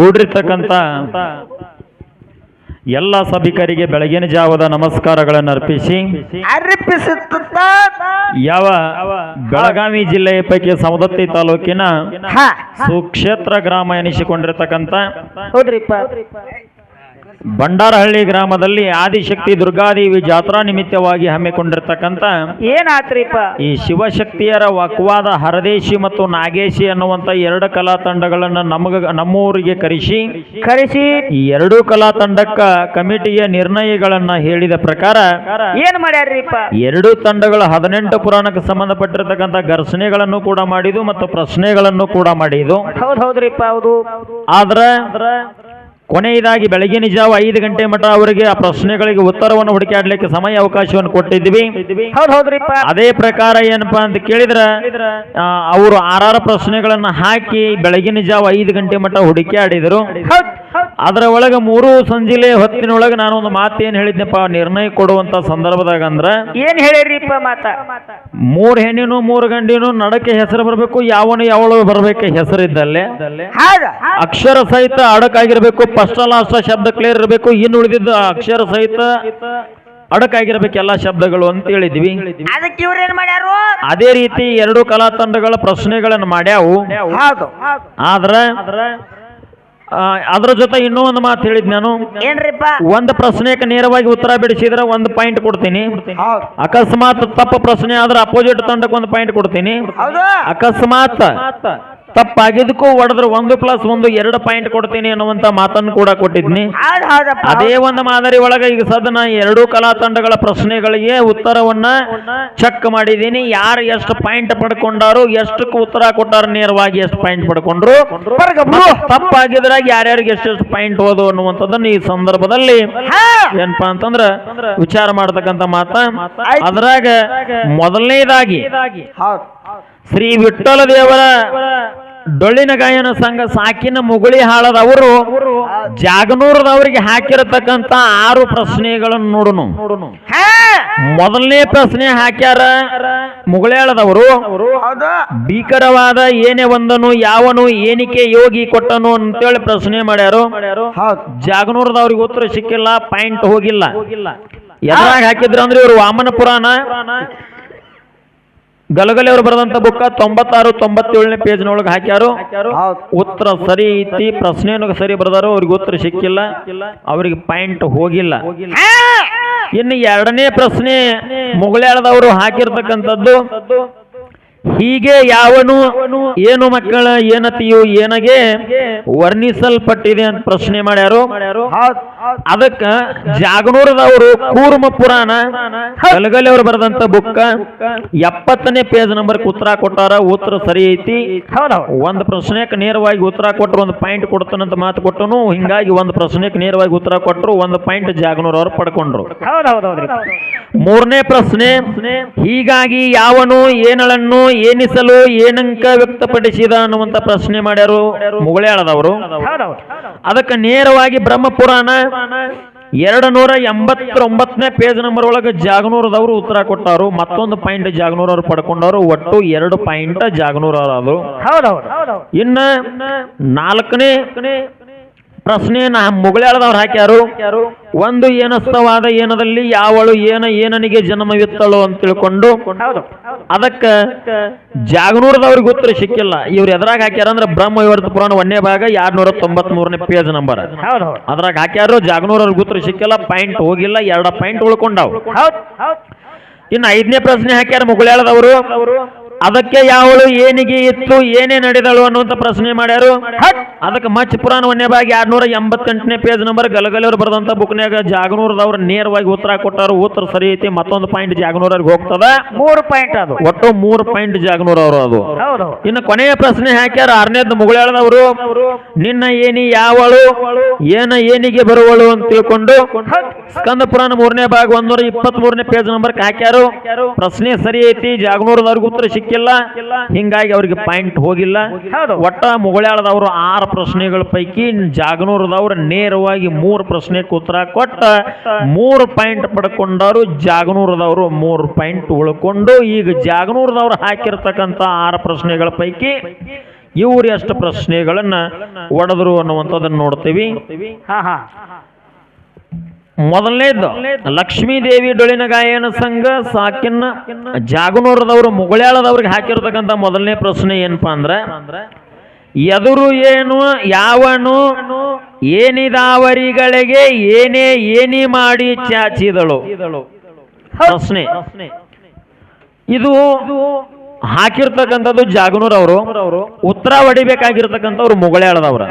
ಕೂಡಿರ್ತಕ್ಕಂಥ ಎಲ್ಲ ಸಭಿಕರಿಗೆ ಬೆಳಗಿನ ಜಾವದ ನಮಸ್ಕಾರಗಳನ್ನು ಅರ್ಪಿಸಿ. ಅರ್ಪಿಸುತ್ತ ಯಾವ ಬೆಳಗಾವಿ ಜಿಲ್ಲೆಯ ಪೈಕಿ ಸವದತ್ತಿ ತಾಲೂಕಿನ ಸುಕ್ಷೇತ್ರ ಗ್ರಾಮ ಎನಿಸಿಕೊಂಡಿರ್ತಕ್ಕಂಥ ಬಂಡಾರಹಳ್ಳಿ ಗ್ರಾಮದಲ್ಲಿ ಆದಿಶಕ್ತಿ ದುರ್ಗಾದೇವಿ ಜಾತ್ರಾ ನಿಮಿತ್ತವಾಗಿ ಹಮ್ಮಿಕೊಂಡಿರ್ತಕ್ಕಂಥ ಏನಾತ್ರಿಪ್ಪ? ಈ ಶಿವಶಕ್ತಿಯರ ವಕ್ವಾದ ಹರದೇಶಿ ಮತ್ತು ನಾಗೇಶಿ ಅನ್ನುವಂಥ ಎರಡು ಕಲಾ ತಂಡಗಳನ್ನು ನಮಗ ನಮ್ಮೂರಿಗೆ ಕರೆಸಿ ಕರೆಸಿ. ಈ ಎರಡು ಕಲಾ ತಂಡಕ್ಕ ಕಮಿಟಿಯ ನಿರ್ಣಯಗಳನ್ನ ಹೇಳಿದ ಪ್ರಕಾರ ಏನ್ ಮಾಡ್ಯಾರ್ರಿಪ್ಪ? ಎರಡು ತಂಡಗಳು ಹದಿನೆಂಟು ಪುರಾಣಕ್ಕೆ ಸಂಬಂಧಪಟ್ಟಿರ್ತಕ್ಕಂಥ ಘರ್ಷಣೆಗಳನ್ನು ಕೂಡ ಮಾಡಿದು ಮತ್ತು ಪ್ರಶ್ನೆಗಳನ್ನು ಕೂಡ ಮಾಡಿದು ಹೌದ್ ಹೌದ್ರಿಪ್ಪ ಹೌದು. ಆದ್ರೆ ಕೊನೆಯದಾಗಿ ಬೆಳಗಿನ ಜಾವ ಐದು ಗಂಟೆ ಮಠ ಅವರಿಗೆ ಆ ಪ್ರಶ್ನೆಗಳಿಗೆ ಉತ್ತರವನ್ನು ಹುಡುಕಾಡ್ಲಿಕ್ಕೆ ಸಮಯ ಅವಕಾಶವನ್ನು ಕೊಟ್ಟಿದ್ವಿ ಅದೇ ಪ್ರಕಾರ ಏನಪ್ಪಾ ಅಂತ ಕೇಳಿದ್ರ ಅವರು ಆರಾರ ಪ್ರಶ್ನೆಗಳನ್ನ ಹಾಕಿ ಬೆಳಗಿನ ಜಾವ ಐದು ಗಂಟೆ ಮಟ್ಟ ಹುಡುಕಾಡಿದ್ರು ಅದರ ಒಳಗೆ ಮೂರು ಸಂಜಿಲೆ ಹೊತ್ತಿನೊಳಗೆ ನಾನು ಒಂದು ಮಾತು ಏನ್ ಹೇಳಿದ್ನಪ್ಪ ನಿರ್ಣಯ ಕೊಡುವಂತ ಸಂದರ್ಭದಾಗ ಅಂದ್ರ ಏನ್ ಹೇಳಿರಿಪ್ಪ ಮಾತ? ಮೂರು ಹೆಣ್ಣಿನು ಮೂರು ಗಂಡಿನು ನಡಕ್ಕೆ ಹೆಸರು ಬರಬೇಕು ಯಾವನು ಯಾವಳು ಬರಬೇಕು ಹೆಸರಿದ್ದಲ್ಲೇ. ಅಕ್ಷರ ಸಹಿತ ಅಡಕಾಗಿರ್ಬೇಕು ಫಸ್ಟ್ ಲಾಸ್ಟ್ ಶಬ್ದ ಕ್ಲಿಯರ್ ಇರಬೇಕು. ಇನ್ನು ಉಳಿದಿದ್ದ ಅಕ್ಷರ ಸಹಿತ ಅಡಕಾಗಿರ್ಬೇಕು ಎಲ್ಲಾ ಶಬ್ದಗಳು ಅಂತ ಹೇಳಿದ್ವಿ ಅದಕ್ಕೆ ಇವ್ರ ಏನ್ ಮಾಡ್ಯಾರು? ಅದೇ ರೀತಿ ಎರಡು ಕಲಾ ತಂಡಗಳ ಪ್ರಶ್ನೆಗಳನ್ನು ಮಾಡ್ಯಾವು. ಹೌದು. ಆದ್ರೆ ಅದ್ರ ಜೊತೆ ಇನ್ನೂ ಒಂದು ಮಾತು ಹೇಳಿದ್ ನಾನು. ಏನ್ರಿಪ್ಪ? ಒಂದು ಪ್ರಶ್ನೆಗೆ ನೇರವಾಗಿ ಉತ್ತರ ಬಿಡಿಸಿದ್ರೆ ಒಂದು ಪಾಯಿಂಟ್ ಕೊಡ್ತೀನಿ. ಅಕಸ್ಮಾತ್ ತಪ್ಪ ಪ್ರಶ್ನೆ ಆದ್ರೆ ಅಪೋಸಿಟ್ ತಂಡಕ್ಕೆ ಒಂದು ಪಾಯಿಂಟ್ ಕೊಡ್ತೀನಿ. ಅಕಸ್ಮಾತ್ ತಪ್ಪಾಗಿದ್ದಕ್ಕೂ ಹೊಡೆದ್ರೆ ಒಂದು ಪ್ಲಸ್ ಒಂದು ಎರಡು ಪಾಯಿಂಟ್ ಕೊಡ್ತೀನಿ ಅನ್ನುವಂತ ಮಾತನ್ನು ಕೂಡ ಕೊಟ್ಟಿದ್ನಿ. ಅದೇ ಒಂದು ಮಾದರಿ ಒಳಗೆ ಈಗ ಸದನ ಎರಡೂ ಕಲಾ ತಂಡಗಳ ಪ್ರಶ್ನೆಗಳಿಗೆ ಉತ್ತರವನ್ನ ಚೆಕ್ ಮಾಡಿದ್ದೀನಿ. ಯಾರು ಎಷ್ಟು ಪಾಯಿಂಟ್ ಪಡ್ಕೊಂಡಾರು ಎಷ್ಟಕ್ಕೆ ಉತ್ತರ ಕೊಟ್ಟಾರ ನೇರವಾಗಿ ಎಷ್ಟು ಪಾಯಿಂಟ್ ಪಡ್ಕೊಂಡ್ರು. ತಪ್ಪಾಗಿದ್ರೆ ತಪ್ಪಾಗಿದ್ರಾಗ ಯಾರ್ಯಾರಿಗೆ ಎಷ್ಟೆಷ್ಟು ಪಾಯಿಂಟ್ ಹೋದು ಅನ್ನುವಂಥದ್ದನ್ನ ಈ ಸಂದರ್ಭದಲ್ಲಿ ಹಾ. ಏನಪ್ಪಾ ಅಂತಂದ್ರ ವಿಚಾರ ಮಾಡತಕ್ಕಂತ ಮಾತ. ಅದ್ರಾಗ ಮೊದಲನೇದಾಗಿ. ಹೌದು. ಶ್ರೀ ವಿಠ್ಠಲ ದೇವರ ಡೊಳ್ಳಿನ ಗಾಯನ ಸಂಘ ಸಾಕಿನ ಮುಗುಳಿ ಹಾಳದವರು ಜಾಗನೂರದವರಿಗೆ ಹಾಕಿರತಕ್ಕಂತ ಆರು ಪ್ರಶ್ನೆಗಳನ್ನು ನೋಡುನು. ಹಾ! ಮೊದಲನೇ ಪ್ರಶ್ನೆ ಹಾಕ್ಯಾರ. ಮುಗುಳೇಳದವರು ಹಾಳದವರು. ಭೀಕರವಾದ ಏನೇ ಒಂದನು ಯಾವನು ಏನಿಕೆ ಯೋಗಿ ಕೊಟ್ಟನು ಅಂತೇಳಿ ಪ್ರಶ್ನೆ ಮಾಡ್ಯಾರು. ಜಾಗನೂರದವ್ರಿಗೆ ಉತ್ತರ ಸಿಕ್ಕಿಲ್ಲ ಪಾಯಿಂಟ್ ಹೋಗಿಲ್ಲ. ಯಾರಾಗ ಹಾಕಿದ್ರು ಅಂದ್ರೆ ಇವರು ವಾಮನ ಪುರಾಣ. ಗಲಗಲೆ ಅವರು ಬರೆದಂತ ಬುಕ್ಕ ತೊಂಬತ್ತಾರು ತೊಂಬತ್ತೇಳನೇ ಪೇಜ್ನೊಳಗೆ ಹಾಕ್ಯಾರು. ಉತ್ತರ ಸರಿ ಐತಿ ಪ್ರಶ್ನೆಯನ್ನು ಸರಿ ಬರೆದಾರು ಅವ್ರಿಗೆ ಉತ್ತರ ಸಿಕ್ಕಿಲ್ಲ. ಅವ್ರಿಗೆ ಪಾಯಿಂಟ್ ಹೋಗಿಲ್ಲ. ಇನ್ನು ಎರಡನೇ ಪ್ರಶ್ನೆ ಮುಗಳ್ಯಾಳದವರು ಹಾಕಿರ್ತಕ್ಕಂಥದ್ದು. ಹೀಗೆ ಯಾವನು ಏನು ಮಕ್ಕಳ ಏನತಿಯು ಏನಗೆ ವರ್ಣಿಸಲ್ಪಟ್ಟಿದೆ ಅಂತ ಪ್ರಶ್ನೆ ಮಾಡ್ಯಾರು? ಅದಕ್ಕ ಜಾಗನೂರದವರು ಕೂರ್ಮ ಪುರಾಣ ಗಲಗಲಿ ಅವರು ಬರೆದಂತ ಬುಕ್ಕ ಎಪ್ಪತ್ತನೇ ಪೇಜ್ ನಂಬರ್ ಉತ್ತರ ಕೊಟ್ಟಾರ ಉತ್ತರ ಸರಿ ಐತಿ. ಒಂದ್ ಪ್ರಶ್ನೆಗೆ ನೇರವಾಗಿ ಉತ್ತರ ಕೊಟ್ಟರು ಒಂದು ಪಾಯಿಂಟ್ ಕೊಡ್ತಾನಂತ ಮಾತು ಕೊಟ್ಟನು. ಹಿಂಗಾಗಿ ಒಂದು ಪ್ರಶ್ನೆಕ್ ನೇರವಾಗಿ ಉತ್ತರ ಕೊಟ್ಟರು ಒಂದು ಪಾಯಿಂಟ್ ಜಾಗನೂರ್ ಅವರು ಪಡ್ಕೊಂಡ್ರು. ಮೂರನೇ ಪ್ರಶ್ನೆ ಹೀಗಾಗಿ ಯಾವನು ಏನಳನ್ನು ಏನಿಸಲು ಏನಂಕ ವ್ಯಕ್ತಪಡಿಸಿದ ಅನ್ನುವಂತ ಪ್ರಶ್ನೆ ಮಾಡ್ಯಾರು. ಮುಗಳಾಳದವರು ಅದಕ್ಕೆ ನೇರವಾಗಿ ಬ್ರಹ್ಮಪುರಾಣ ಎರಡು ನೂರ ಎಂಬತ್ತೊಂಬತ್ತನೇ ಪೇಜ್ ನಂಬರ್ ಒಳಗೆ ಜಾಗನೂರದವರು ಉತ್ತರ ಕೊಟ್ಟವರು ಮತ್ತೊಂದು ಪಾಯಿಂಟ್ ಜಾಗನೂರವ್ರು ಪಡ್ಕೊಂಡವರು. ಒಟ್ಟು ಎರಡು ಪಾಯಿಂಟ್ ಹೌದೌದು ಹೌದೌದು ಇನ್ನ ನಾಲ್ಕನೇ ಪ್ರಶ್ನೆ ನಾ ಮುಗಳಾಳದವ್ರು ಹಾಕ್ಯಾರು. ಒಂದು ಏನಸ್ತವಾದ ಏನದಲ್ಲಿ ಯಾವಳು ಏನ ಏನನಿಗೆ ಜನ್ಮವಿತ್ತಳು? ಅಂತ ತಿಳ್ಕೊಂಡು ಅದಕ್ಕ ಜಾಗನೂರದವ್ರಿಗೆ ಉತ್ತರ ಸಿಕ್ಕಿಲ್ಲ. ಇವ್ರು ಎದ್ರಾಗ ಹಾಕ್ಯಾರ ಅಂದ್ರೆ ಬ್ರಹ್ಮ ವಿವರ್ತ ಪುರಾಣ ಒಂದೇ ಭಾಗ ಎರಡ್ನೂರ ತೊಂಬತ್ ಮೂರನೇ ಪೇಜ್ ನಂಬರ್ ಅದ್ರಾಗ ಹಾಕ್ಯಾರು ಜಾಗನೂರವ್ರಿಗೆ ಉತ್ತರ ಸಿಕ್ಕಿಲ್ಲ ಪಾಯಿಂಟ್ ಹೋಗಿಲ್ಲ ಎರಡ ಪಾಯಿಂಟ್ ಉಳ್ಕೊಂಡವ್. ಇನ್ನು ಐದನೇ ಪ್ರಶ್ನೆ ಹಾಕ್ಯಾರ ಮುಗುಳ್ಯಾಳದವರು. ಅದಕ್ಕೆ ಯಾವಳು ಏನಿಗೆ ಇತ್ತು ಏನೇ ನಡೆದಳು ಅನ್ನುವಂತ ಪ್ರಶ್ನೆ ಮಾಡ್ಯಾರು? ಅದಕ್ಕೆ ಮಚ್ಚ ಪುರಾಣ ಭಾಗ ಎರಡ್ನೂರ ಎಂಬತ್ತೆಂಟನೇ ಪೇಜ್ ನಂಬರ್ ಗಲಗಲಿಯವರು ಬರೆದಂತ ಬುಕ್ನ್ಯಾಗ ಜಾಗನೂರದವ್ರು ನೇರವಾಗಿ ಉತ್ತರ ಕೊಟ್ಟಾರು. ಉತ್ತರ ಸರಿ ಐತಿ ಮತ್ತೊಂದು ಪಾಯಿಂಟ್ ಜಾಗನೂರವ್ರಿಗೆ ಹೋಗ್ತದ. ಮೂರು ಪಾಯಿಂಟ್ ಅದು. ಒಟ್ಟು ಮೂರು ಪಾಯಿಂಟ್ ಜಾಗನೂರವ್ರು ಅದು. ಹೌದು. ಇನ್ನು ಕೊನೆಯ ಪ್ರಶ್ನೆ ಹಾಕ್ಯಾರ ಆರನೇದ್ ಮುಗುಳಾಳದವರು ನಿನ್ನ ಏನಿ ಯಾವಳು ಏನ ಏನಿಗೆ ಬರುವಳು ಅಂತ ತಿಳ್ಕೊಂಡು ಸ್ಕಂದ ಪುರಾಣ ಮೂರನೇ ಭಾಗ ಒಂದೂರ ಇಪ್ಪತ್ತ್ ಮೂರನೇ ಪೇಜ್ ನಂಬರ್ ಹಾಕ್ಯಾರು. ಪ್ರಶ್ನೆ ಸರಿ ಐತಿ ಜಾಗನೂರದವ್ರಿಗೆ ಉತ್ತರ ಸಿಕ್ಕಿಲ್ಲ ಹಿಂಗಾಗಿ ಅವ್ರಿಗೆ ಪಾಯಿಂಟ್ ಹೋಗಿಲ್ಲ. ಒಟ್ಟ ಮುಗಳಾಳದವರು ಆರು ಪ್ರಶ್ನೆಗಳ ಪೈಕಿ ಜಾಗನೂರದವ್ರು ನೇರವಾಗಿ ಮೂರು ಪ್ರಶ್ನೆ ಉತ್ತರ ಕೊಟ್ಟ. ಮೂರು ಪಾಯಿಂಟ್ ಪಡ್ಕೊಂಡವರು ಜಾಗನೂರದವರು ಮೂರು ಪಾಯಿಂಟ್ ಉಳ್ಕೊಂಡು. ಈಗ ಜಾಗನೂರದವ್ರು ಹಾಕಿರ್ತಕ್ಕಂಥ ಆರು ಪ್ರಶ್ನೆಗಳ ಪೈಕಿ ಇವ್ರು ಎಷ್ಟು ಪ್ರಶ್ನೆಗಳನ್ನ ಒಡೆದ್ರು ಅನ್ನುವಂಥದ್ದನ್ನು ನೋಡ್ತೀವಿ. ಹಾ ಲಕ್ಷ್ಮೀ ದೇವಿ ಡೊಳಿನ ಗಾಯನ ಸಂಘ ಸಾಕಿನ್ನ ಜಾಗನೂರದವರು ಮುಗುಳ್ಯಾಳದವ್ರಿಗೆ ಹಾಕಿರ್ತಕ್ಕಂಥ ಮೊದಲನೇ ಪ್ರಶ್ನೆ ಏನಪ್ಪಾ ಅಂದ್ರೆ ಎದುರು ಏನು ಯಾವನು ಏನಿದಾವರಿಗಳಿಗೆ ಏನೇ ಏನಿ ಮಾಡಿ ಚಾಚಿದಳು ಪ್ರಶ್ನೆ. ಇದು ಹಾಕಿರ್ತಕ್ಕಂಥದ್ದು ಜಾಗನೂರ್ ಅವರು ಉತ್ತರ ಹೊಡಿಬೇಕಾಗಿರ್ತಕ್ಕಂಥವ್ರು ಮುಗುಳ್ಯಾಳದವ್ರ.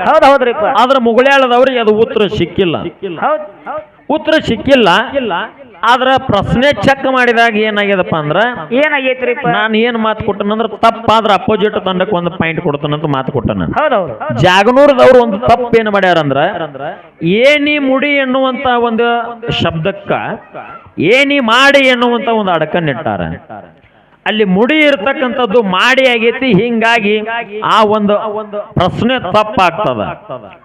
ಆದ್ರೆ ಮುಗುಳ್ಯಾಳದವ್ರಿಗೆ ಅದು ಉತ್ತರ ಸಿಕ್ಕಿಲ್ಲ. ಉತ್ತರ ಸಿಕ್ಕಿಲ್ಲ. ಇಲ್ಲ ಆದ್ರ ಪ್ರಶ್ನೆ ಚೆಕ್ ಮಾಡಿದಾಗ ಏನಾಗ್ಯದಪ್ಪ ಅಂದ್ರ ಏನಾಗೈತ್ರಿ ನಾನು ಏನ್ ಮಾತು ಕೊಟ್ಟನಂದ್ರ ತಪ್ಪಾದ್ರ ಅಪೋಸಿಟ್ ತಂಡಕ್ಕೆ ಒಂದು ಪಾಯಿಂಟ್ ಕೊಡ್ತಾನಂತ ಮಾತು ಕೊಟ್ಟನ ಜಾಗನೂರದವ್ರು ಒಂದು ತಪ್ಪು ಏನ್ ಮಾಡ್ಯಾರಂದ್ರ ಏನಿ ಮುಡಿ ಎನ್ನುವಂತ ಒಂದು ಶಬ್ದಕ್ಕ ಏನಿ ಮಾಡಿ ಎನ್ನುವಂತ ಒಂದು ಅಡಕನ್ನಿಟ್ಟಾರ. ಅಲ್ಲಿ ಮುಡಿ ಇರ್ತಕ್ಕಂಥದ್ದು ಮಾಡಿ ಆಗೈತಿ, ಹಿಂಗಾಗಿ ಆ ಒಂದು ಪ್ರಶ್ನೆ ತಪ್ಪಾಗ್ತದ.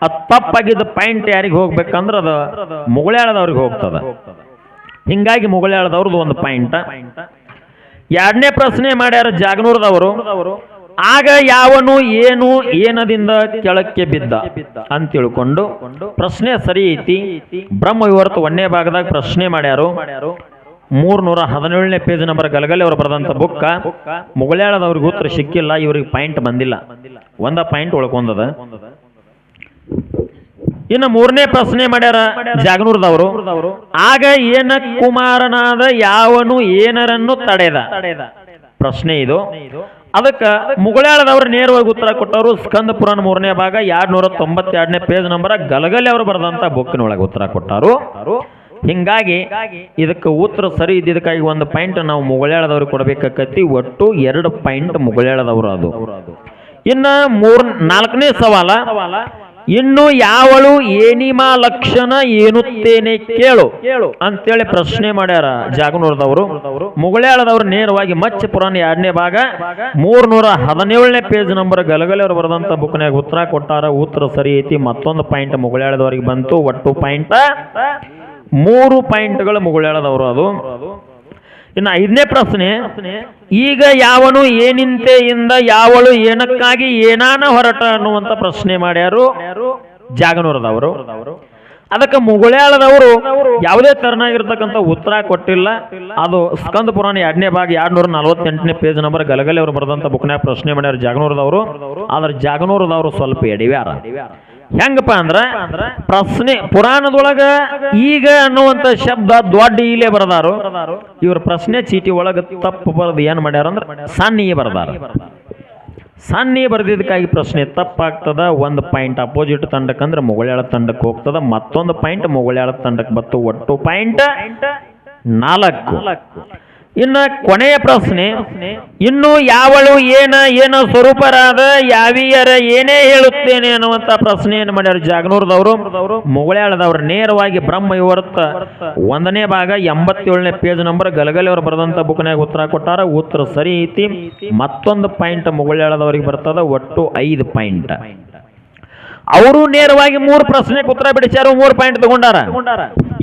ಆ ತಪ್ಪಾಗಿದ್ದ ಪಾಯಿಂಟ್ ಯಾರಿಗೆ ಹೋಗ್ಬೇಕಂದ್ರ ಅದು ಮುಗುಳ್ಯಾಳದವ್ರಿಗೆ ಹೋಗ್ತದ. ಹಿಂಗಾಗಿ ಮುಗಳ್ಯಾಳದವ್ರದ್ದು ಒಂದು ಪಾಯಿಂಟ್. ಎರಡನೇ ಪ್ರಶ್ನೆ ಮಾಡ್ಯಾರ ಜಾಗನೂರದವರು, ಆಗ ಯಾವನು ಏನು ಏನದಿಂದ ಕೆಳಕ್ಕೆ ಬಿದ್ದ ಅಂತ ತಿಳ್ಕೊಂಡು ಪ್ರಶ್ನೆ ಸರಿ ಐತಿ. ಬ್ರಹ್ಮ ವಿವರ್ತ ಒಂದನೇ ಭಾಗದಾಗ ಪ್ರಶ್ನೆ ಮಾಡ್ಯಾರು. ಮೂರ್ನೂರ ಹದಿನೇಳನೇ ಪೇಜ್ ನಂಬರ್ ಗಲಗಲೆ ಅವರು ಬರೆದಂತ ಬುಕ್ಕ ಮುಗಳಾಳದವ್ರಿಗೆ ಉತ್ತರ ಸಿಕ್ಕಿಲ್ಲ, ಇವ್ರಿಗೆ ಪಾಯಿಂಟ್ ಬಂದಿಲ್ಲ. ಒಂದ ಪಾಯಿಂಟ್ ಉಳ್ಕೊಂಡದ ಇನ್ನು ಮೂರನೇ ಪ್ರಶ್ನೆ ಮಾಡ್ಯಾರ ಜಾಗನೂರದವರು. ಆಗ ಏನ ಕುಮಾರನಾದ ಯಾವನು ಏನರನ್ನು ತಡೆದ? ಪ್ರಶ್ನೆ ಇದು. ಅದಕ್ಕ ಮುಗಳಾಳದವರು ನೇರವಾಗಿ ಉತ್ತರ ಕೊಟ್ಟವರು ಸ್ಕಂದ ಪುರಾಣ ಮೂರನೇ ಭಾಗ ಎರಡ್ ನೂರ ತೊಂಬತ್ತೆರಡನೇ ಪೇಜ್ ನಂಬರ್ ಗಲಗಲೆ ಅವರು ಬರೆದಂತ ಬುಕ್ಕಿನೊಳಗೆ ಉತ್ತರ ಕೊಟ್ಟಾರು. ಹಿಂಗಾಗಿ ಇದಕ್ಕೆ ಉತ್ತರ ಸರಿ ಇದ್ದಿದ್ದಕ್ಕಾಗಿ ಒಂದು ಪಾಯಿಂಟ್ ನಾವು ಮುಗಳೇಳದವ್ರಿಗೆ ಕೊಡಬೇಕಾಕತಿ ಒಟ್ಟು ಎರಡು ಪಾಯಿಂಟ್ ಮುಗಳೇಳದವ್ರು ಅದು. ಇನ್ನ ಮೂರ್ ನಾಲ್ಕನೇ ಸವಾಲ ಇನ್ನು ಯಾವಳು ಏನಿಮಾ ಲಕ್ಷಣ ಏನುತ್ತೇನೆ ಕೇಳು ಅಂತೇಳಿ ಪ್ರಶ್ನೆ ಮಾಡ್ಯಾರ ಜಾಗನೂರದವರು. ಮುಗಳೇಳದವರು ನೇರವಾಗಿ ಮಚ್ಚ ಪುರಾಣ ಎರಡನೇ ಭಾಗ ಮೂರ್ನೂರ ಹದಿನೇಳನೇ ಪೇಜ್ ನಂಬರ್ ಗಲಗಲೆಯವರು ಬರೆದಂತ ಬುಕ್ನಾಗ ಉತ್ತರ ಕೊಟ್ಟಾರ. ಉತ್ತರ ಸರಿ ಐತಿ. ಮತ್ತೊಂದು ಪಾಯಿಂಟ್ ಮುಗಳೇಳದವರಿಗೆ ಬಂತು. ಒಟ್ಟು ಪಾಯಿಂಟ್ ಮೂರು ಪಾಯಿಂಟ್ಗಳು ಮುಗುಳೇಳದವರು ಅದು. ಇನ್ನು ಐದನೇ ಪ್ರಶ್ನೆ, ಈಗ ಯಾವನು ಏನಿಂತೆಯಿಂದ ಯಾವಳು ಏನಕ್ಕಾಗಿ ಏನಾನ ಹೊರಟ ಅನ್ನುವಂತ ಪ್ರಶ್ನೆ ಮಾಡ್ಯಾರು ಜಾಗನೂರದವರು. ಅದಕ್ಕೆ ಮುಗುಳೇಳದವರು ಯಾವುದೇ ತರನಾಗಿರ್ತಕ್ಕಂಥ ಉತ್ತರ ಕೊಟ್ಟಿಲ್ಲ. ಅದು ಸ್ಕಂದ ಪುರಾಣ ಎರಡನೇ ಭಾಗ ಎರಡ್ ನೂರ ನಲವತ್ತೆಂಟನೇ ಪೇಜ್ ನಂಬರ್ ಗಲಗಲೆ ಅವರು ಬರೆದಂತ ಬುಕ್ನಾಗ ಪ್ರಶ್ನೆ ಮಾಡ್ಯಾರ ಜಾಗನೂರದವರು. ಆದ್ರೆ ಜಾಗನೂರದವರು ಸ್ವಲ್ಪ ಎಡಿವ್ಯಾರ. ಹೆಂಗಪ್ಪ ಅಂದ್ರ ಪ್ರಶ್ನೆ ಪುರಾಣದೊಳಗ ಈಗ ಅನ್ನುವಂತ ಶಬ್ದ ದೊಡ್ಡ ಇಲ್ಲೇ ಬರದಾರು. ಇವ್ರ ಪ್ರಶ್ನೆ ಚೀಟಿ ಒಳಗ ತಪ್ಪು ಬರೆದು ಏನ್ ಮಾಡ್ಯಾರ ಅಂದ್ರೆ ಸಣ್ಣ ಬರ್ದಾರ. ಸಣ್ಣ ಬರ್ದಿದ್ದಕ್ಕಾಗಿ ಪ್ರಶ್ನೆ ತಪ್ಪಾಗ್ತದ, ಒಂದು ಪಾಯಿಂಟ್ ಅಪೋಸಿಟ್ ತಂಡಕ್ಕೆ ಅಂದ್ರೆ ಮುಗುಳ್ಯಾಳ ತಂಡಕ್ಕೆ ಹೋಗ್ತದ, ಮತ್ತೊಂದು ಪಾಯಿಂಟ್ ಮೊಗಳ್ಯಾಳ ತಂಡಕ್ಕೆ ಬತ್ತು ಒಟ್ಟು ಪಾಯಿಂಟ್ ನಾಲ್ಕು. ಇನ್ನು ಕೊನೆಯ ಪ್ರಶ್ನೆ, ಇನ್ನು ಯಾವಳು ಏನ ಏನ ಸ್ವರೂಪರಾದ, ಯಾವಿಯರ ಏನೇ ಹೇಳುತ್ತೇನೆ ಅನ್ನುವಂತ ಪ್ರಶ್ನೆಯನ್ನು ಮಾಡ್ಯಾರ ಜಾಗನೂರದವರು. ಮುಗುಳ್ಯಾಳದವ್ರು ನೇರವಾಗಿ ಬ್ರಹ್ಮ ವಿವರ್ತ ಒಂದನೇ ಭಾಗ ಎಂಬತ್ತೇಳನೇ ಪೇಜ್ ನಂಬರ್ ಗಲಗಲಿಯವರು ಬರೆದಂತ ಬುಕ್ನಾಗ ಉತ್ತರ ಕೊಟ್ಟಾರ. ಉತ್ತರ ಸರಿ ಐತಿ. ಮತ್ತೊಂದು ಪಾಯಿಂಟ್ ಮುಗುಳ್ಯಾಳದವ್ರಿಗೆ ಬರ್ತದ. ಒಟ್ಟು ಐದು ಪಾಯಿಂಟ್ ಅವರು ನೇರವಾಗಿ ಮೂರು ಪ್ರಶ್ನೆಗೆ ಉತ್ತರ ಬಿಡಿಸ್ಯಾರು, ಮೂರು ಪಾಯಿಂಟ್ ತಗೊಂಡಾರ.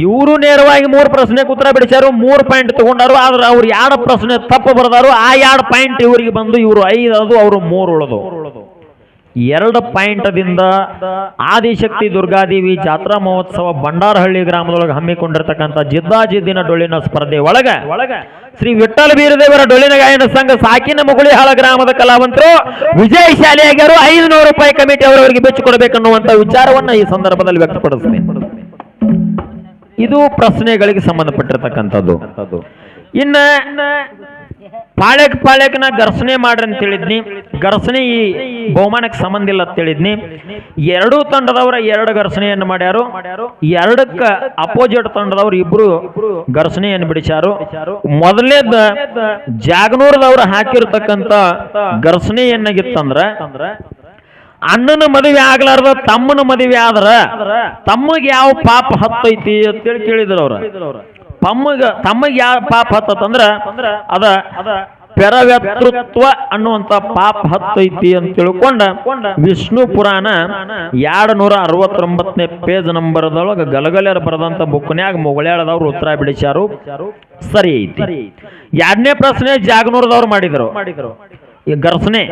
ಇವರು ನೇರವಾಗಿ ಮೂರು ಪ್ರಶ್ನೆಗೆ ಉತ್ತರ ಬಿಡಿಸ್ಯಾರು, ಮೂರು ಪಾಯಿಂಟ್ ತಗೊಂಡಾರು, ಆದ್ರೆ ಅವ್ರು ಎರಡು ಪ್ರಶ್ನೆ ತಪ್ಪು ಬರ್ದಾರು, ಆ ಎರಡು ಪಾಯಿಂಟ್ ಇವರಿಗೆ ಬಂದು ಇವರು ಐದು, ಅದು ಅವರು ಮೂರು ಉಳಿದು. ಎರಡು ಪಾಯಿಂಟದಿಂದ ಆದಿಶಕ್ತಿ ದುರ್ಗಾದೇವಿ ಜಾತ್ರಾ ಮಹೋತ್ಸವ ಬಂಡಾರಹಳ್ಳಿ ಗ್ರಾಮದೊಳಗೆ ಹಮ್ಮಿಕೊಂಡಿರ್ತಕ್ಕಂಥ ಜಿದ್ದಾಜಿದ್ದಿನ ಡೊಳ್ಳಿನ ಸ್ಪರ್ಧೆ ಒಳಗೆ ಶ್ರೀ ವಿಠ್ಠಲ ಬೀರದೇವರ ಡೊಳ್ಳಿನ ಗಾಯನ ಸಂಘ ಸಾಕಿನ ಮುಗುಳಿಹಾಳ ಗ್ರಾಮದ ಕಲಾವಂತರು ವಿಜಯಶಾಲಿಯಾಗ್ಯಾರು ಐದು ರೂಪಾಯಿ ಕಮಿಟಿ ಅವರವರಿಗೆ ಬೆಚ್ಚಿಕೊಡಬೇಕನ್ನುವಂಥ ವಿಚಾರವನ್ನ ಈ ಸಂದರ್ಭದಲ್ಲಿ ವ್ಯಕ್ತಪಡಿಸ್ತೇನೆ. ಇದು ಪ್ರಶ್ನೆಗಳಿಗೆ ಸಂಬಂಧಪಟ್ಟಿರ್ತಕ್ಕಂಥದ್ದು. ಇನ್ನ ಪಾಳ್ಯಕ್ ಪಾಳ್ಯಕ್ನ ಘರ್ಷಣೆ ಮಾಡ್ರಿ ಅಂತ ಹೇಳಿದ್ನಿ. ಘರ್ಷಣೆ ಈ ಬಹುಮಾನಕ್ಕೆ ಸಂಬಂಧ ಇಲ್ಲ ಅಂತ ಹೇಳಿದ್ನಿ. ಎರಡೂ ತಂಡದವರ ಎರಡು ಘರ್ಷಣೆಯನ್ನು ಮಾಡ್ಯಾರು. ಎರಡಕ್ಕ ಅಪೋಸಿಟ್ ತಂಡದವರು ಇಬ್ರು ಘರ್ಷಣೆಯನ್ನು ಬಿಡಿಸ್ಯಾರು. ಮೊದಲನೇ ಜಾಗನೂರದವ್ರು ಹಾಕಿರ್ತಕ್ಕಂಥ ಘರ್ಷಣೆ ಏನಾಗಿತ್ತಂದ್ರ ಅಣ್ಣನ ಮದುವೆ ಆಗ್ಲಾರ್ದ ತಮ್ಮನ ಮದುವೆ ಆದ್ರ ತಮ್ಮಗ್ ಯಾವ ಪಾಪ ಹತ್ತೈತಿ ಅಂತೇಳಿ ಕೇಳಿದ್ರು ಅವ್ರ. ತಮ್ಮಗ ತಮ್ಮಗ್ ಯಾವ ಪಾಪ ಹತ್ತಂದ್ರ ಅದ ಪೆರವ್ಯತೃತ್ವ ಅನ್ನುವಂತ ಪಾಪ ಹತ್ತೈತಿ ಅಂತ ತಿಳ್ಕೊಂಡ ವಿಷ್ಣು ಪುರಾಣ ಎರಡು ನೂರ ಅರವತ್ತೊಂಬತ್ತನೇ ಪೇಜ್ ನಂಬರ್ದೊಳಗ ಗಲಗಲ್ಯರ ಬರೆದಂತ ಬುಕ್ನ್ಯಾಗ ಮೊಗಳ್ಯಾಳದವ್ರು ಉತ್ತರ ಬಿಡಿಸ್ಯಾರು. ಸರಿ ಐತಿ. ಎರಡನೇ ಪ್ರಶ್ನೆ ಜಾಗನೂರದವ್ರು ಮಾಡಿದ್ರು. ಈ ಘರ್ಷಣೆ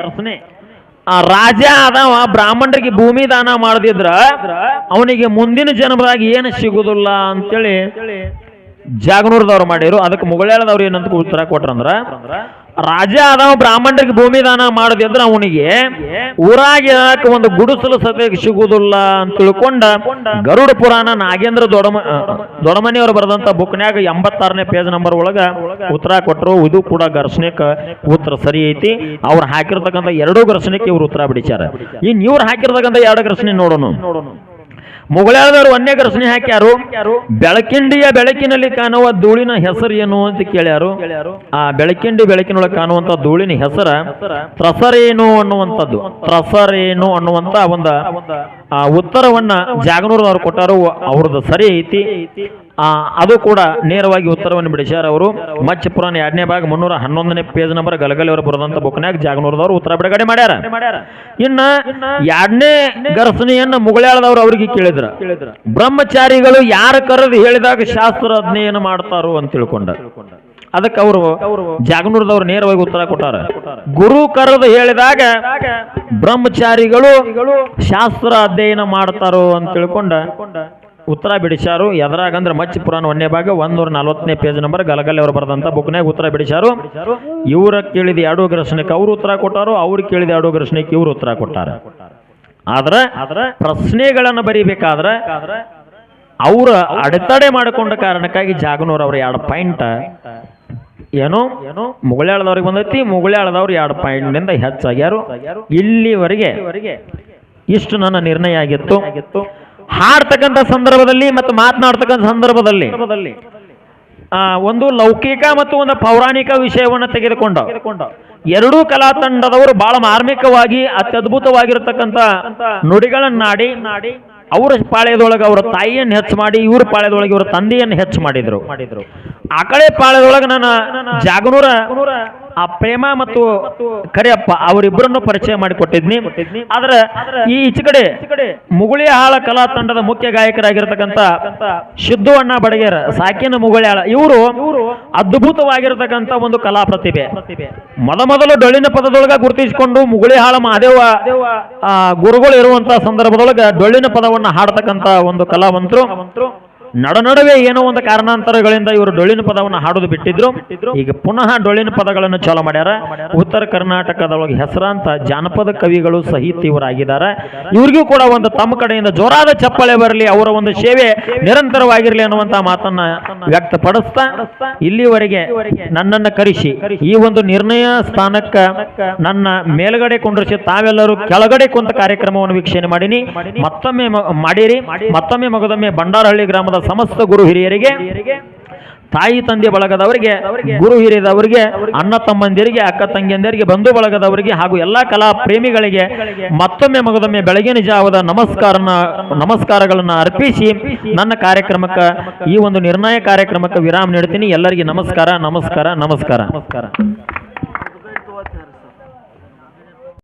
ಆ ರಾಜ ಅದಾವ ಬ್ರಾಹ್ಮಣರಿಗೆ ಭೂಮಿ ದಾನ ಮಾಡದಿದ್ರ ಅವನಿಗೆ ಮುಂದಿನ ಜನ್ಮದಾಗ ಏನು ಸಿಗುದಿಲ್ಲ ಅಂತೇಳಿ ಜಾಗನೂರದವ್ರು ಮಾಡಿರು. ಅದಕ್ಕೆ ಮುಗಳೇಳದವ್ರು ಏನಂತ ಉತ್ತರ ಕೊಟ್ರಂದ್ರ ರಾಜ ಅದಾವ ಬ್ರಾಹ್ಮಣರಿಗೆ ಭೂಮಿ ದಾನ ಮಾಡದಿದ್ರ ಅವನಿಗೆ, ಊರಾಗ ಒಂದು ಗುಡಿಸಲು ಸದ್ಯಕ್ಕೆ ಸಿಗುವುದಿಲ್ಲ ಅಂತ ತಿಳ್ಕೊಂಡ ಗರುಡ ಪುರಾಣ ನಾಗೇಂದ್ರ ದೊಡಮ ದೊಡಮನಿಯವರು ಬರೆದಂತ ಬುಕ್ನ್ಯಾಗ ಎಂಬತ್ತಾರನೇ ಪೇಜ್ ನಂಬರ್ ಒಳಗ ಉತ್ತರ ಕೊಟ್ಟರು ಇದು ಕೂಡ ಘರ್ಷಣೆಕ ಉತ್ತರ ಸರಿ ಐತಿ. ಅವ್ರು ಹಾಕಿರ್ತಕ್ಕಂಥ ಎರಡೂ ಘರ್ಷಣೆಗೆ ಇವ್ರು ಉತ್ತರ ಬಿಡಿಸ್ಯಾರ. ಇನ್ ಇವ್ರು ಹಾಕಿರ್ತಕ್ಕಂಥ ಎರಡು ಘರ್ಷಣೆ ನೋಡೋಣ. ಮುಗಳಾಳದವರು ಒಂದೇ ಸುನಿ ಹಾಕ್ಯಾರು. ಬೆಳಕಿಂಡಿಯ ಬೆಳಕಿನಲ್ಲಿ ಕಾಣುವ ಧೂಳಿನ ಹೆಸರು ಏನು ಅಂತ ಕೇಳ್ಯಾರು. ಆ ಬೆಳಕಿಂಡಿ ಬೆಳಕಿನೊಳಗೆ ಕಾಣುವಂತ ಧೂಳಿನ ಹೆಸರ ತ್ರಸರೇನು ಅನ್ನುವಂಥದ್ದು. ತ್ರಸರೇನು ಅನ್ನುವಂತ ಒಂದು, ಆ ಉತ್ತರವನ್ನ ಜಾಗನೂರವ್ರು ಕೊಟ್ಟಾರು. ಅವ್ರದ್ದು ಸರಿ ಐತಿ. ಆ, ಅದು ಕೂಡ ನೇರವಾಗಿ ಉತ್ತರವನ್ನು ಬಿಡಿಸ್ಯಾರ ಅವರು. ಮಚ್ಚ ಪುರಾಣ ಎರಡನೇ ಭಾಗ ಮುನ್ನೂರ ಹನ್ನೊಂದನೇ ಪೇಜ್ ನಂಬರ್ ಗಲಗಲಿ ಅವರು ಬರೆದಂತ ಬುಕ್ನ್ಯಾಗ ಜಾಗನೂರದವರು ಉತ್ತರ ಬಿಡುಗಡೆ ಮಾಡ್ಯಾರ. ಇನ್ನ ಎರಡನೇ ಗರ್ಸನಿಯನ್ನ ಮುಗಳಾಳದವರು ಅವರಿಗೆ ಕೇಳಿದ್ರ. ಬ್ರಹ್ಮಚಾರಿಗಳು ಯಾರ ಕರೆದು ಹೇಳಿದಾಗ ಶಾಸ್ತ್ರ ಅಧ್ಯಯನ ಮಾಡ್ತಾರೋ ಅಂತ ತಿಳ್ಕೊಂಡ. ಅದಕ್ಕೆ ಅವರು ಜಾಗನೂರದವ್ರು ನೇರವಾಗಿ ಉತ್ತರ ಕೊಟ್ಟಾರ. ಗುರು ಕರೆದು ಹೇಳಿದಾಗ ಬ್ರಹ್ಮಚಾರಿಗಳು ಶಾಸ್ತ್ರ ಅಧ್ಯಯನ ಮಾಡ್ತಾರೋ ಅಂತ ತಿಳ್ಕೊಂಡ. ಉತ್ತರ ಬಿಡಿಸಾರು ಎದ್ರಾಗ ಅಂದ್ರೆ ಮಚ್ಚ ಪುರಾಣ ಒಂದೇ ಭಾಗ ಒಂದೂರ ನಲವತ್ತನೇ ಪೇಜ್ ನಂಬರ್ ಗಲಗಲ್ಲಿ ಅವರು ಬರೆದಂತ ಬುಕ್ನಾಗ ಉತ್ತರ ಬಿಡಿಸಾರು ಇವರ ಕೇಳಿದ ಎರಡು ಘರ್ಷಣೆಗೆ ಅವರು ಉತ್ತರ ಕೊಟ್ಟಾರು ಅವ್ರು ಕೇಳಿದ ಎರಡು ಘರ್ಷಣೆಗೆ ಇವರು ಉತ್ತರ ಕೊಟ್ಟಾರ. ಆದ್ರೆ ಪ್ರಶ್ನೆಗಳನ್ನು ಬರೀಬೇಕಾದ್ರೆ ಅವರ ಅಡೆತಡೆ ಮಾಡಿಕೊಂಡ ಕಾರಣಕ್ಕಾಗಿ ಜಾಗನೂರ್ ಅವ್ರ ಎರಡು ಪಾಯಿಂಟ್ ಏನೋ? ಏನೋ? ಮುಗಳಾಳದವ್ರಿಗೆ ಬಂದೈತಿ ಮುಗಳಾಳದವ್ರು ಎರಡು ಪಾಯಿಂಟ್ನಿಂದ ಹೆಚ್ಚಾಗ್ಯಾರು. ಇಲ್ಲಿವರೆಗೆ ಇಷ್ಟು ನನ್ನ ನಿರ್ಣಯ ಆಗಿತ್ತು. ಹಾಡ್ತಕ್ಕಂಥ ಸಂದರ್ಭದಲ್ಲಿ ಮತ್ತು ಮಾತನಾಡ್ತಕ್ಕಂಥ ಸಂದರ್ಭದಲ್ಲಿ ಒಂದು ಲೌಕಿಕ ಮತ್ತು ಒಂದು ಪೌರಾಣಿಕ ವಿಷಯವನ್ನು ತೆಗೆದುಕೊಂಡ. ಎರಡೂ ಕಲಾ ತಂಡದವರು ಬಹಳ ಮಾರ್ಮಿಕವಾಗಿ ಅತ್ಯದ್ಭುತವಾಗಿರತಕ್ಕಂತ ನುಡಿಗಳನ್ನಾಡಿ ನಾಡಿ ಅವರ ಪಾಳ್ಯದೊಳಗೆ ಅವರ ತಾಯಿಯನ್ನು ಹೆಚ್ಚು ಮಾಡಿ, ಇವ್ರ ಪಾಳ್ಯದೊಳಗೆ ಇವರ ತಂದೆಯನ್ನು ಹೆಚ್ಚು ಮಾಡಿದ್ರು ಮಾಡಿದ್ರು. ಆ ಕಡೆ ಪಾಳ್ಯದೊಳಗೆ ನನ್ನ ಜಾಗನೂರ ಆ ಪ್ರೇಮ ಮತ್ತು ಕರಿಯಪ್ಪ ಅವರಿಬ್ಬರನ್ನು ಪರಿಚಯ ಮಾಡಿಕೊಟ್ಟಿದ್ನಿ. ಆದ್ರೆ ಈ ಈಚೆ ಕಡೆ ಮುಗುಳಿ ಹಾಳ ಕಲಾ ತಂಡದ ಮುಖ್ಯ ಗಾಯಕರಾಗಿರ್ತಕ್ಕಂಥ ಸಿದ್ದು ಅಣ್ಣ ಬಡಗೇರ, ಸಾಕಿನ ಮುಗುಳಿಯಾಳ ಇವರು ಅದ್ಭುತವಾಗಿರತಕ್ಕಂತ ಒಂದು ಕಲಾ ಪ್ರತಿಭೆ. ಮೊದ ಮೊದಲು ಡೊಳ್ಳಿನ ಪದದೊಳಗ ಗುರುತಿಸಿಕೊಂಡು ಮುಗುಳಿ ಹಾಳ ಮಹಾದೇವ ಗುರುಗಳು ಇರುವಂತಹ ಸಂದರ್ಭದೊಳಗ ಡೊಳ್ಳಿನ ಪದವನ್ನ ಹಾಡತಕ್ಕಂಥ ಒಂದು ಕಲಾವಂತರು. ನಡುವೆ ಏನೋ ಒಂದು ಕಾರಣಾಂತರಗಳಿಂದ ಇವರು ಡೊಳ್ಳಿನ ಪದವನ್ನು ಹಾಡೋದು ಬಿಟ್ಟಿದ್ರು. ಈಗ ಪುನಃ ಡೊಳ್ಳಿನ ಪದಗಳನ್ನು ಚಾಲೂ ಮಾಡ್ಯಾರ. ಉತ್ತರ ಕರ್ನಾಟಕದೊಳಗೆ ಹೆಸರಾಂತ ಜಾನಪದ ಕವಿಗಳು ಸಹಿತ ಇವರಾಗಿದ್ದಾರೆ. ಇವ್ರಿಗೂ ಕೂಡ ಒಂದು ತಮ್ಮ ಕಡೆಯಿಂದ ಜೋರಾದ ಚಪ್ಪಳೆ ಬರಲಿ, ಅವರ ಒಂದು ಸೇವೆ ನಿರಂತರವಾಗಿರಲಿ ಅನ್ನುವಂತ ಮಾತನ್ನ ವ್ಯಕ್ತಪಡಿಸ್ತಾ ಇಲ್ಲಿವರೆಗೆ ನನ್ನನ್ನ ಕರೆಸಿ. ಈ ಒಂದು ನಿರ್ಣಯ ಸ್ಥಾನಕ್ಕ ನನ್ನ ಮೇಲ್ಗಡೆ ಕುಂಡ್ರಿಸಿ ತಾವೆಲ್ಲರೂ ಕೆಳಗಡೆ ಕುಂತ ಕಾರ್ಯಕ್ರಮವನ್ನು ವೀಕ್ಷಣೆ ಮಾಡಿನಿ. ಮತ್ತೊಮ್ಮೆ ಮಾಡಿರಿ. ಮತ್ತೊಮ್ಮೆ ಮಗದೊಮ್ಮೆ ಬಂಡಾರಹಳ್ಳಿ ಗ್ರಾಮದ ಸಮಸ್ತ ಗುರು ಹಿರಿಯರಿಗೆ, ತಾಯಿ ತಂದೆ ಬಳಗದವರಿಗೆ, ಗುರು ಹಿರಿಯದವರಿಗೆ, ಅಣ್ಣ ತಮ್ಮಂದಿರಿಗೆ, ಅಕ್ಕ ತಂಗಿಯಂದಿರಿಗೆ, ಬಂಧು ಬಳಗದವರಿಗೆ ಹಾಗೂ ಎಲ್ಲಾ ಕಲಾ ಪ್ರೇಮಿಗಳಿಗೆ ಮತ್ತೊಮ್ಮೆ ಮಗದೊಮ್ಮೆ ಬೆಳಗಿನ ಜಾವದ ನಮಸ್ಕಾರ ನಮಸ್ಕಾರಗಳನ್ನು ಅರ್ಪಿಸಿ ನನ್ನ ಕಾರ್ಯಕ್ರಮಕ್ಕೆ ಈ ಒಂದು ನಿರ್ಣಯ ಕಾರ್ಯಕ್ರಮಕ್ಕೆ ವಿರಾಮ ನೀಡ್ತೀನಿ. ಎಲ್ಲರಿಗೆ ನಮಸ್ಕಾರ ನಮಸ್ಕಾರ ನಮಸ್ಕಾರ ನಮಸ್ಕಾರ.